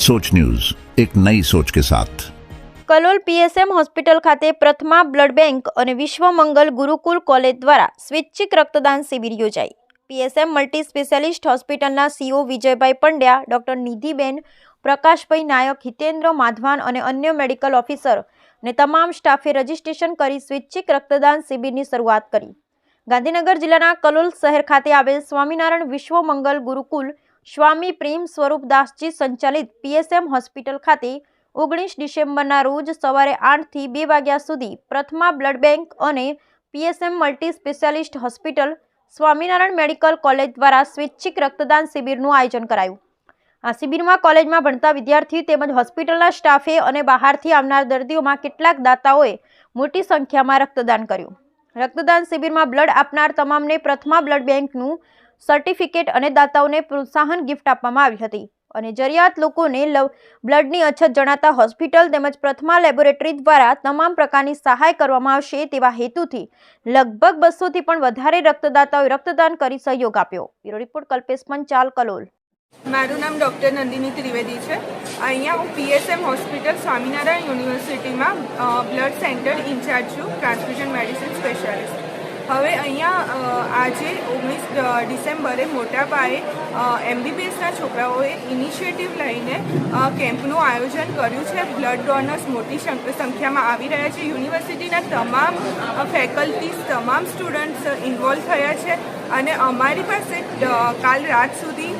सोच न्यूज एक नई सोच के साथ કલોલ પીએસએમ હોસ્પિટલ ખાતે પ્રથમા બ્લડ બેંક અને વિશ્વ મંગલ ગુરુકુલ કોલેજ દ્વારા સ્વૈચ્છિક રક્તદાન શિબિર યોજાઈ પીએસએમ મલ્ટી સ્પેશિયાલિસ્ટ હોસ્પિટલના સીઓ વિજયભાઈ પંડ્યા ડોક્ટર નિધિબેન પ્રકાશભાઈ નાયક હિતેન્દ્ર માધવાન અને અન્ય મેડિકલ ઓફિસર અને તમામ સ્ટાફે રજીસ્ટ્રેશન કરી સ્વૈચ્છિક રક્તદાન શિબિરની શરૂઆત કરી ગાંધીનગર જિલ્લાના કલોલ શહેર ખાતે આવેલ સ્વામિનારાયણ વિશ્વ મંગલ ગુરુકુલ સ્વામી પ્રેમ સ્વરૂપદાસજી સંચાલિત પીએસએમ હોસ્પિટલ ખાતે ઓગણીસ ડિસેમ્બરના રોજ સવારે આઠથી બે વાગ્યા સુધી પ્રથમા બ્લડ બેંક અને PSM multi specialist hospital Swaminarayan medical college દ્વારા સ્વૈચ્છિક રક્તદાન શિબિરનું આયોજન કરાયું. આ શિબિરમાં કોલેજમાં ભણતા વિદ્યાર્થી તેમજ હોસ્પિટલના સ્ટાફે અને બહારથી આવનાર દર્દીઓમાં કેટલાક દાતાઓએ મોટી સંખ્યામાં રક્તદાન કર્યું. રક્તદાન શિબિરમાં બ્લડ આપનાર તમામને પ્રથમા બ્લડ બેંકનું સર્ટિફિકેટ અને દાતાઓને પ્રોત્સાહન ગિફ્ટ આપવામાં આવી હતી. અને જરિયાત લોકોને બ્લડની અછત જણાતા હોસ્પિટલ તેમજ પ્રથમા લેબોરેટરી દ્વારા તમામ પ્રકારની સહાય કરવામાં આવશે તેવા હેતુથી લગભગ બસોથી પણ વધારે રક્તદાતાઓએ રક્તદાન કરી સહયોગ આપ્યો. Bureau report, Kalpesh Panchal, Kalol. મારું નામ ડૉક્ટર નંદિની ત્રિવેદી છે. અહીંયા હું પીએસએમ હોસ્પિટલ સ્વામિનારાયણ યુનિવર્સિટીમાં બ્લડ સેન્ટર ઇન્ચાર્જ છું, ટ્રાન્સફ્યુઝન મેડિસિન સ્પેશિયાલિસ્ટ. હવે અહીંયા આજે ઓગણીસ ડિસેમ્બરે મોટા પાયે એમબીબીએસના છોકરાઓએ ઇનિશિયેટિવ લઈને કેમ્પનું આયોજન કર્યું છે. બ્લડ ડોનર્સ મોટી સંખ- સંખ્યામાં આવી રહ્યા છે. યુનિવર્સિટીના તમામ ફેકલ્ટીઝ, તમામ સ્ટુડન્ટ્સ ઇન્વોલ્વ થયા છે અને અમારી પાસે કાલ રાત સુધી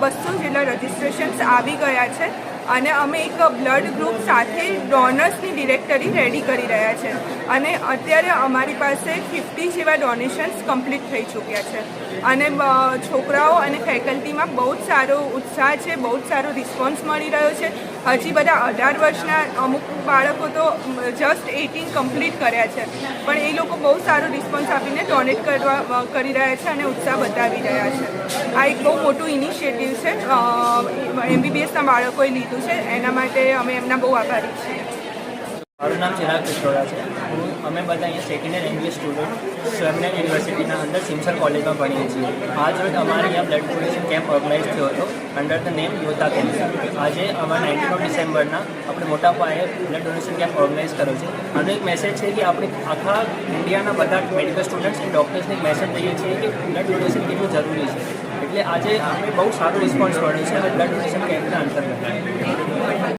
બસો જેટલા રજિસ્ટ્રેશન્સ આવી ગયા છે. અને અમે એક બ્લડ ગ્રુપ સાથે ડોનર્સની ડિરેક્ટરી રેડી કરી રહ્યા છે. અને અત્યારે અમારી પાસે ફિફ્ટી જેવા ડોનેશન્સ કમ્પ્લીટ થઈ ચૂક્યા છે. અને છોકરાઓ અને ફેકલ્ટીમાં બહુ જ સારો ઉત્સાહ છે, બહુ જ સારો રિસ્પોન્સ મળી રહ્યો છે. હજી બધા અઢાર વર્ષના અમુક બાળકો તો જસ્ટ એટીન કમ્પ્લીટ કર્યા છે. પણ એ લોકો બહુ સારો રિસ્પોન્સ આપીને ડોનેટ કરવા કરી રહ્યા છે અને ઉત્સાહ બતાવી રહ્યા છે. આ એક બહુ મોટું ઇનિશિયેટિવ છે. એમબીબીએસના બાળકોએ લીધું છે. એના માટે અમે એમના બહુ આભારી છીએ. મારું નામ ચિરાગ પિત્રોડા છે. હું અમે બધા અહીંયા સેકન્ડ યર ઇંગ્લિશ સ્ટુડન્ટ સ્વર્ણેર યુનિવર્સિટીના અંદર સિમસર કોલેજમાં ભણીએ છીએ. આજ રોજ અમારે અહીંયા બ્લડ ડોનેશન કેમ્પ ઓર્ગનાઇઝ થયો હતો અંડર ધ નેમ યોતા કેમ્પ આજે અમારા નાઇન્ટીન ઓફ ડિસેમ્બરના આપણે મોટા પાયે બ્લડ ડોનેશન કેમ્પ ઓર્ગનાઇઝ કર્યો છે. આનો એક મેસેજ છે કે આપણે આખા ઇન્ડિયાના બધા મેડિકલ સ્ટુડન્ટ્સ અને ડૉક્ટર્સને મેસેજ દઈએ છીએ કે બ્લડ ડોનેશન કેટલું જરૂરી છે. એટલે આજે આપણે બહુ સારો રિસ્પોન્સ મળ્યો છે બ્લડ ડોનેશન કેમ્પના અંતર્ગત.